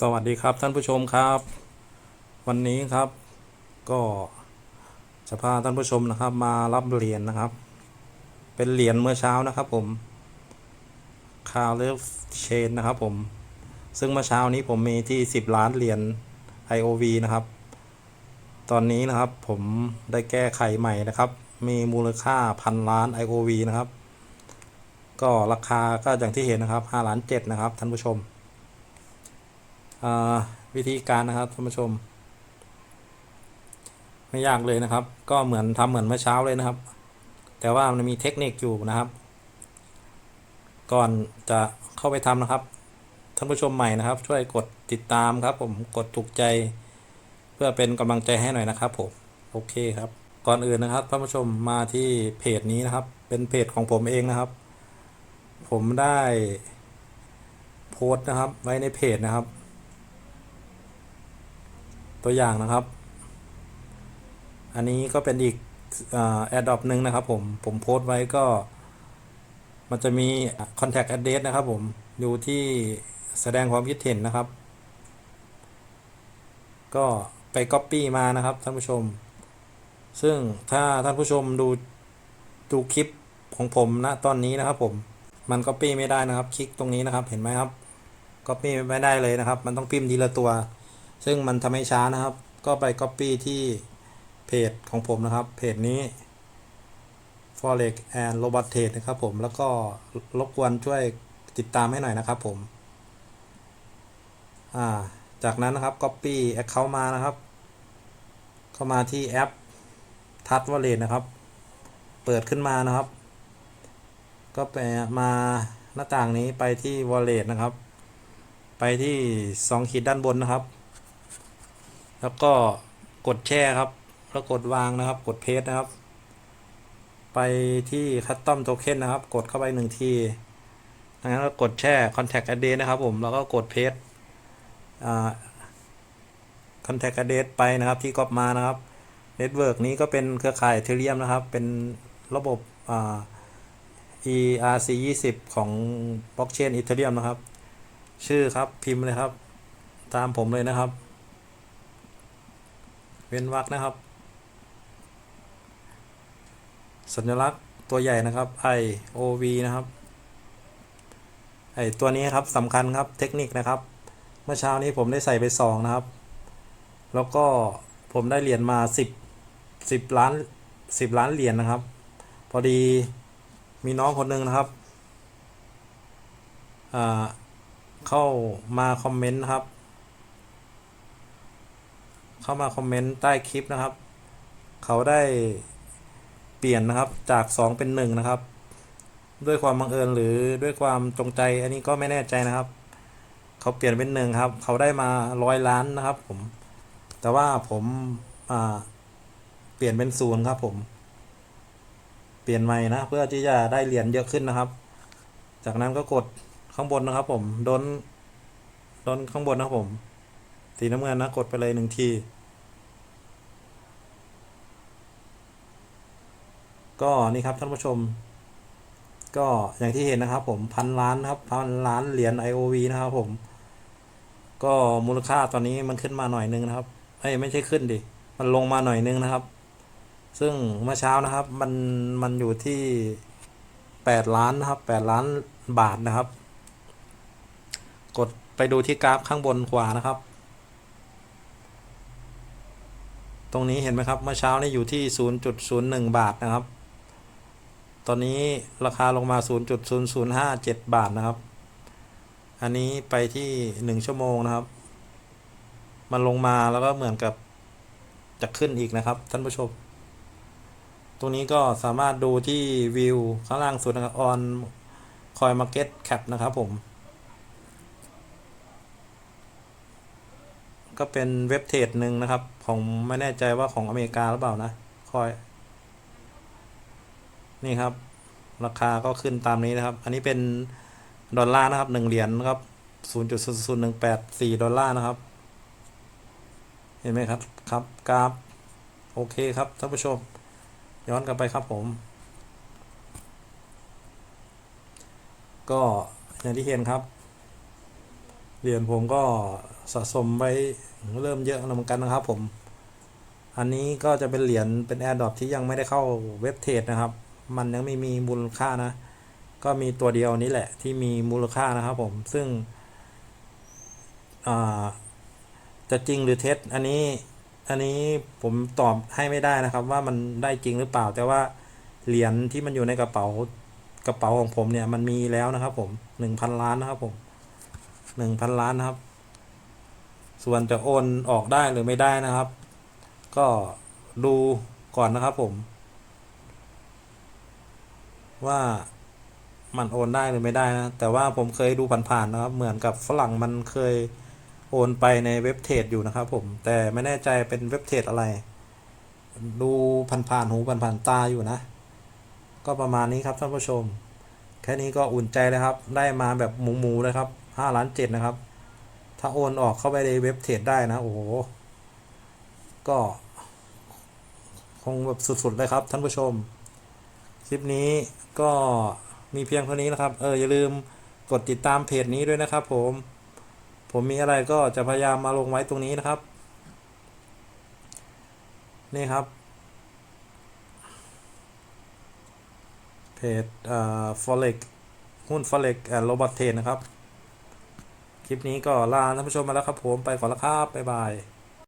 สวัสดีครับท่านผู้ชมครับ วันนี้ครับก็จะพาท่านผู้ชมนะครับ มารับเหรียญนะครับ เป็นเหรียญเมื่อเช้านะครับผมคาร์เลฟเชนนะครับผม ซึ่งเมื่อเช้านี้ผมมีที่ 10 ล้านเหรียญ IOV นะครับ ตอนนี้นะครับผมได้แก้ไขใหม่นะครับ มีมูลค่าพันล้าน IOV นะครับ ก็ราคาก็อย่างที่เห็นนะครับ5ล้าน7นะครับท่านผู้ชม วิธีการนะครับท่านผู้ชม ไม่ยากเลยนะครับ ก็เหมือนทำเหมือนเมื่อเช้าเลยนะครับ แต่ว่ามันมีเทคนิคอยู่นะครับ ก่อนจะเข้าไปทำนะครับท่านผู้ชมใหม่นะครับ ช่วยกดติดตามครับ ผมกดถูกใจเพื่อเป็นกำลังใจให้หน่อยนะครับผมโอเคครับ ก่อนอื่นนะครับท่านผู้ชมมาที่เพจนี้นะครับ เป็นเพจของผมเองนะครับ ผมได้โพสต์นะครับไว้ในเพจนะครับ ตัวอย่างนะครับ อันนี้ก็เป็นอีกแอดดอปหนึ่งนะครับผม ผมโพสต์ไว้ก็ มันจะมี contact address นะครับผม อยู่ที่แสดงความคิดเห็นนะครับ ก็ไป Copy มานะครับท่านผู้ชม ซึ่งถ้าท่านผู้ชมดูดูคลิปของผมณตอนนี้นะครับผม มัน Copy ไม่ได้นะครับ คลิกตรงนี้นะครับ เห็นไหมครับ Copy ไม่ได้เลยนะครับ มันต้องพิมพ์ทีละตัว ซึ่งมันทำให้ช้านะครับ ก็ไป Copy ที่เพจของผมนะครับ เพจนี้ forex and robot trade นะครับผม แล้วก็รบกวนช่วยติดตามให้หน่อยนะครับผมอ่าจากนั้นนะครับ Copy account มานะครับ เข้ามาที่แอป Touch Wallet นะครับ เปิดขึ้นมานะครับ ก็ไปมาหน้าต่างนี้ไปที่ Wallet นะครับ ไปที่ 2 ขีดด้านบนนะครับ แล้วก็กดแช่ครับ แล้วกดวางนะครับ กดเพจนะครับ ไปที่คัสตอมโทเค็นนะครับ กดเข้าไปหนึ่งทีจากนั้นก็กดแช่ contact address นะครับผม แล้วก็กดเพจอ่า contact address ไปนะครับที่ก๊อปมานะครับเน็ตเวิร์กนี้ก็เป็นเครือข่ายเทเรียมนะครับ เป็นระบบ ERC 20ของ blockchain Ethereum นะครับ ชื่อครับพิมพ์เลยครับ ตามผมเลยนะครับ เว้นวรรคนะครับ สัญลักษณ์ตัวใหญ่นะครับ I O V นะครับไอตัวนี้ครับสำคัญครับเทคนิคนะครับ เมื่อเช้านี้ผมได้ใส่ไปสองนะครับ แล้วก็ผมได้เหรียญมาสิบสิบล้านสิบล้านเหรียญนะครับ พอดีมีน้องคนหนึ่งนะครับเข้ามาคอมเมนต์นะครับ เข้ามาคอมเมนต์ใต้คลิปนะครับ เขาได้เปลี่ยนนะครับจาก 2 เป็น 1 นะครับ ด้วยความบังเอิญหรือด้วยความจงใจอันนี้ก็ไม่แน่ใจนะครับ เขาเปลี่ยนเป็นหนึ่งครับ เขาได้มาร้อยล้านนะครับ ผม แต่ว่าผมเปลี่ยนเป็นศูนย์ครับ ผม เปลี่ยนใหม่นะ เพื่อที่จะได้เหรียญเยอะขึ้นนะครับ จากนั้นก็กดข้างบนนะครับ ผมโดนโดนข้างบนนะครับผม สีน้ำเงินนะกดไปเลยหนึ่งที ก็นี่ครับท่านผู้ชม ก็อย่างที่เห็นนะครับผมพันล้านครับพันล้านเหรียญ IOV นะครับผม ก็มูลค่าตอนนี้มันขึ้นมาหน่อยนึงนะครับเอ้ยไม่ใช่ขึ้นดิ มันลงมาหน่อยนึงนะครับ ซึ่งเมื่อเช้านะครับ มันมันอยู่ที่แปดล้านนะครับแปดล้านบาทนะครับ กดไปดูที่กราฟข้างบนขวานะครับ ตรงนี้เห็นไหมครับเมื่อเช้านี่อยู่ที่ 0.01 บาทนะครับ ตอนนี้ราคาลงมา 0.0057 บาทนะครับ อันนี้ไปที่ 1 ชั่วโมงนะครับ มันลงมาแล้วก็เหมือนกับจะขึ้นอีกนะครับ ท่านผู้ชม ตรงนี้ก็สามารถดูที่วิวข้างล่างสุดนะครับ on coin market cap นะครับผม ก็เป็นเว็บเทรดหนึ่งนะครับของไม่แน่ใจว่าของอเมริกาหรือเปล่านะคอย นี่ครับ ราคาก็ขึ้นตามนี้นะครับ อันนี้เป็นดอลลาร์นะครับหนึ่งเหรียญนะครับศูนย์จุดศูนย์หนึ่งแปดสี่ดอลลาร์นะครับ เห็นไหมครับครับกราฟโอเคครับท่านผู้ชม ย้อนกลับไปครับผม ก็อย่างที่เห็นครับ เหรียญผมก็สะสมไว้เริ่มเยอะแล้วเหมือนกันนะครับ ผม อันนี้ก็จะเป็นเหรียญเป็นแอร์ดรอปที่ยังไม่ได้เข้าเว็บเทรดนะครับ มันยังไม่มีมูลค่านะ ก็มีตัวเดียวนี้แหละที่มีมูลค่านะครับ ผมซึ่งจะจริงหรือเท็จอันนี้อันนี้ผมตอบให้ไม่ได้นะครับ ว่ามันได้จริงหรือเปล่า แต่ว่าเหรียญที่มันอยู่ในกระเป๋ากระเป๋าของผมเนี่ยมันมีแล้วนะครับ ผมหนึ่งพันล้านนะครับผม หนึ่งพันล้านนะครับ ส่วนจะโอนออกได้หรือไม่ได้นะครับ ก็ดูก่อนนะครับผม ว่ามันโอนได้หรือไม่ได้นะ แต่ว่าผมเคยดูผ่านๆนะครับ เหมือนกับฝรั่งมันเคยโอนไปในเว็บเทรดอยู่นะครับ ผม แต่ไม่แน่ใจเป็นเว็บเทรดอะไร ดูผ่านๆหูผ่านๆตาอยู่นะ ก็ประมาณนี้ครับท่านผู้ชม แค่นี้ก็อุ่นใจเลยครับ ได้มาแบบหมูๆเลยครับ ห้าล้านเจ็ดนะครับ ถ้าโอนออกเข้าไปในเว็บเทรดได้นะ โอ้โห ก็ คงแบบสุดๆเลยครับ ท่านผู้ชม คลิปนี้ก็มีเพียงเท่านี้นะครับ เอออย่าลืมกดติดตามเพจนี้ด้วยนะครับผม ผมมีอะไรก็จะพยายามมาลงไว้ตรงนี้นะครับ นี่ครับ เพจเอ่า forex หุ้น forex and robot trade นะครับ ลิปนี้ก็ลาท่านผู้ชมมาแล้วครับผมไปก่อนแล้วครับบ๊ายบาย